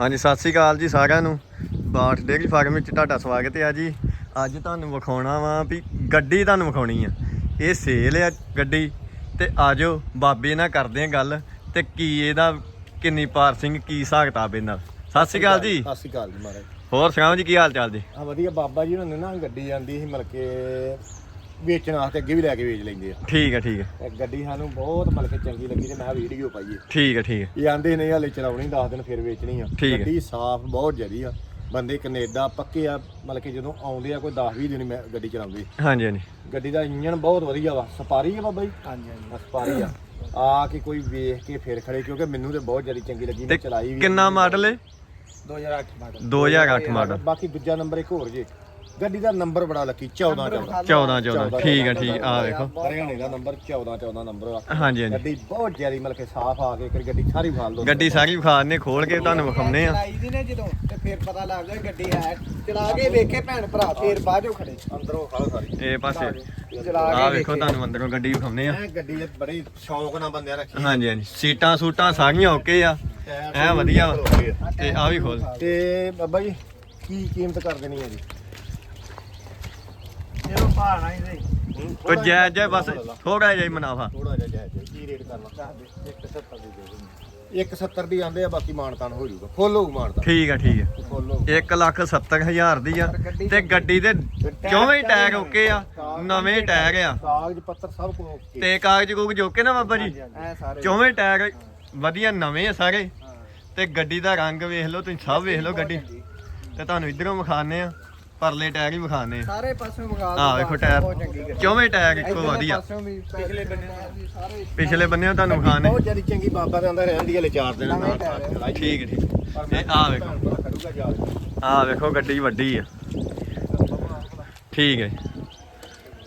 ਹਾਂਜੀ ਸਤਿ ਸ੍ਰੀ ਅਕਾਲ ਜੀ ਸਾਰਿਆਂ ਨੂੰ। ਬਾਠ ਡੇਅਰੀ ਫਾਰਮ ਵਿੱਚ ਤੁਹਾਡਾ ਸਵਾਗਤ ਹੈ ਜੀ। ਅੱਜ ਤੁਹਾਨੂੰ ਵਿਖਾਉਣਾ ਵਾ ਵੀ ਗੱਡੀ ਤੁਹਾਨੂੰ ਵਿਖਾਉਣੀ ਆ। ਇਹ ਸੇਲ ਆ ਗੱਡੀ। ਤੇ ਆਜੋ ਬਾਬੇ ਨਾਲ ਕਰਦੇ ਆ ਗੱਲ। ਤੇ ਕੀ ਇਹਦਾ ਕਿੰਨੀ ਪਾਰਸਿੰਗ ਕੀ ਹਿਸਾਬ ਕਿਤਾਬ ਇਹਦੇ ਨਾਲ। ਸਤਿ ਸ੍ਰੀ ਅਕਾਲ ਜੀ। ਸਤਿ ਸ਼੍ਰੀ ਅਕਾਲ ਜੀ ਮਹਾਰਾਜ। ਹੋਰ ਸੁਣਾਓ ਜੀ ਕੀ ਹਾਲ ਚਾਲ ਜੀ? ਆ ਵਧੀਆ ਬਾਬਾ ਜੀ ਉਹਨਾਂ ਨੇ ਨਾ ਗੱਡੀ ਜਾਂਦੀ ਸੀ ਮਤਲਬ ਕਿ ਵੇਚਣ ਵਾਸਤੇ ਅੱਗੇ ਵੀ ਲੈ ਕੇ ਵੇਚ ਲੈਂਦੇ ਆ। ਠੀਕ ਹੈ ਠੀਕ ਹੈ ਤੇ ਗੱਡੀ ਸਾਨੂੰ ਬਹੁਤ ਮਤਲਬ ਕਿ ਚੰਗੀ ਲੱਗੀ ਤੇ ਮੈਂ ਵੀਡੀਓ ਪਾਈਏ ਠੀਕ ਹੈ ਠੀਕ ਹੈ ਇਹ ਆਂਦੇ ਨੇ ਹਲੇ ਚਲਾਉਣੀ 10 ਦਿਨ ਫਿਰ ਵੇਚਣੀ ਆ। ਠੀਕ ਹੈ। ਗੱਡੀ ਸਾਫ਼ ਬਹੁਤ ਜਰੀ ਆ। ਬੰਦੇ ਕੈਨੇਡਾ ਪੱਕੇ ਆ ਮਤਲਬ ਕਿ ਜਦੋਂ ਆਉਂਦੇ ਆ ਕੋਈ 10 20 ਦਿਨ ਮੈਂ ਗੱਡੀ ਚਲਾਉਂਦੇ। ਹਾਂਜੀ ਹਾਂਜੀ। ਗੱਡੀ ਦਾ ਇੰਜਨ ਬਹੁਤ ਵਧੀਆ ਵਾ। ਸਪਾਰੀ ਆ ਬਾਬਾ ਜੀ? ਹਾਂਜੀ ਹਾਂਜੀ। ਸਪਾਰੀ ਆ। ਆ ਕੇ ਕੋਈ ਵੇਖ ਕੇ ਫਿਰ ਖੜੇ ਕਿਉਂਕਿ ਮੈਨੂੰ ਤੇ ਬਹੁਤ ਜਰੀ ਚੰਗੀ ਲੱਗੀ ਮੈਂ ਤੇ ਚਲਾਈ ਵੀ ਕਿੰਨਾ ਮਾਡਲ ਹੈ 2008 ਮਾਡਲ। 2008 ਮਾਡਲ। ਬਾਕੀ ਦੂਜਾ ਨੰਬਰ ਇੱਕ ਹੋਰ ਜੇ। ਗੱਡੀ ਦਾ ਨੰਬਰ ਬੜਾ ਲੱਕੀ 14 14 14 14 ਠੀਕ ਹੈ ਠੀਕ ਆ ਵੇਖੋ ਹਰਿਆਣੇ ਦਾ ਨੰਬਰ 14 14 ਨੰਬਰ ਆ। ਹਾਂਜੀ ਹਾਂਜੀ। ਗੱਡੀ ਬਹੁਤ ਜਿਆਦੀ ਮਤਲਬ ਕਿ ਸਾਫ਼ ਆ ਕੇ ਗੱਡੀ ਸਾਰੀ ਵਿਖਾਲ ਦੋ ਗੱਡੀ ਸਾਰੀ ਵਿਖਾ ਨੇ ਖੋਲ ਕੇ ਤੁਹਾਨੂੰ ਵਿਖਾਉਨੇ ਆ। ਚਲਾਈ ਦੀ ਨੇ ਜਦੋਂ ਤੇ ਫਿਰ ਪਤਾ ਲੱਗ ਗਿਆ ਗੱਡੀ ਹੈ। ਚਲਾ ਕੇ ਵੇਖੇ ਭੈਣ ਭਰਾ ਫੇਰ ਬਾਜੋ ਖੜੇ। ਅੰਦਰੋਂ ਖਾਲ ਸਾਰੀ। ਇਹ ਪਾਸੇ। ਚਲਾ ਆ ਕੇ ਵੇਖੋ ਤੁਹਾਨੂੰ ਅੰਦਰੋਂ ਗੱਡੀ ਵਿਖਾਉਨੇ ਆ। ਗੱਡੀ ਦੇ ਬੜੇ ਸ਼ੌਂਕ ਨਾਲ ਬੰਦਿਆਂ ਰੱਖੀ। ਹਾਂਜੀ ਹਾਂਜੀ। ਸੀਟਾਂ ਸੂਟਾਂ ਸਾਰੀਆਂ ਓਕੇ ਆ। ਐ ਵਧੀਆ। ਤੇ ਆ ਵੀ ਖੋਲ ਤੇ ਬਾਬਾ ਜੀ ਕੀ ਕੀਮਤ ਕਰ ਦੇਣੀ ਹੈ ਜੀ? ਹੀ। ਉਹ ਜੈ ਜੈ ਬਸ ਥੋੜਾ ਜਿਹਾ ਹੀ ਮੁਨਾਫਾ। ਥੋੜਾ ਜਿਹਾ ਹੈ। ਕੀ ਰੇਟ ਕਰਨਾ? 170 ਦੀ ਦੇ ਦਿੰਦੇ। 170 ਦੀ ਆਂਦੇ ਆ ਬਾਕੀ ਮਾਨਤਾਨ ਹੋ ਜਾਊਗਾ। ਫੁੱਲ ਹੋਊ ਮਾਨਤਾਨ। ਠੀਕ ਆ ਠੀਕ ਆ। ਫੁੱਲ ਹੋਊ 1 ਲੱਖ 70 ਹਜ਼ਾਰ ਦੀ ਆ। ਤੇ ਗੱਡੀ ਦੇ ਚੌਵੇਂ ਟਾਇਰ ਓਕੇ ਆ। ਨਵੇਂ ਟਾਇਰ ਆ। ਕਾਗਜ਼ ਪੱਤਰ ਸਭ ਕੁਝ ਓਕੇ। ਤੇ ਕਾਗਜ਼ ਕੂਗਜ਼ ਓਕੇ ਨਾ ਬਾਬਾ ਜੀ? ਚੌਵੇਂ ਟਾਇਰ ਵਧੀਆ ਨਵੇਂ ਆ ਸਾਰੇ। ਤੇ ਗੱਡੀ ਦਾ ਰੰਗ ਵੇਖ ਲਓ ਤੁਸੀਂ ਸਭ ਵੇਖ ਲਓ ਗੱਡੀ। ਤੇ ਤੁਹਾਨੂੰ ਇਧਰੋਂ ਵਿਖਾਣੇ ਆ। ਪਰਲੇ ਟਾਇਰ ਹੀ ਵਿਖਾਣੇ ਸਾਰੇ ਪਾਸਿਓਂ ਵਿਖਾ ਆ ਵੇਖੋ ਟਾਇਰ ਚੌਵੇਂ ਟਾਇਰ ਇੱਕੋ ਵਧੀਆ। ਪਿਛਲੇ ਬੰਨੇ ਸਾਰੇ ਪਿਛਲੇ ਬੰਨੇ ਤੁਹਾਨੂੰ ਵਿਖਾਣੇ ਬਹੁਤ ਜ਼ਿਆਦਾ ਚੰਗੀ ਬਾਬਾ ਦੇ ਅੰਦਰ ਰਹਿੰਦੀ ਹਲੇ ਚਾਰ ਦਿਨ ਨਾਲ ਠੀਕ ਹੈ, ਠੀਕ। ਇਹ ਆ ਵੇਖੋ। ਆ ਵੇਖੋ ਗੱਡੀ ਵੱਡੀ ਆ। ਠੀਕ ਹੈ।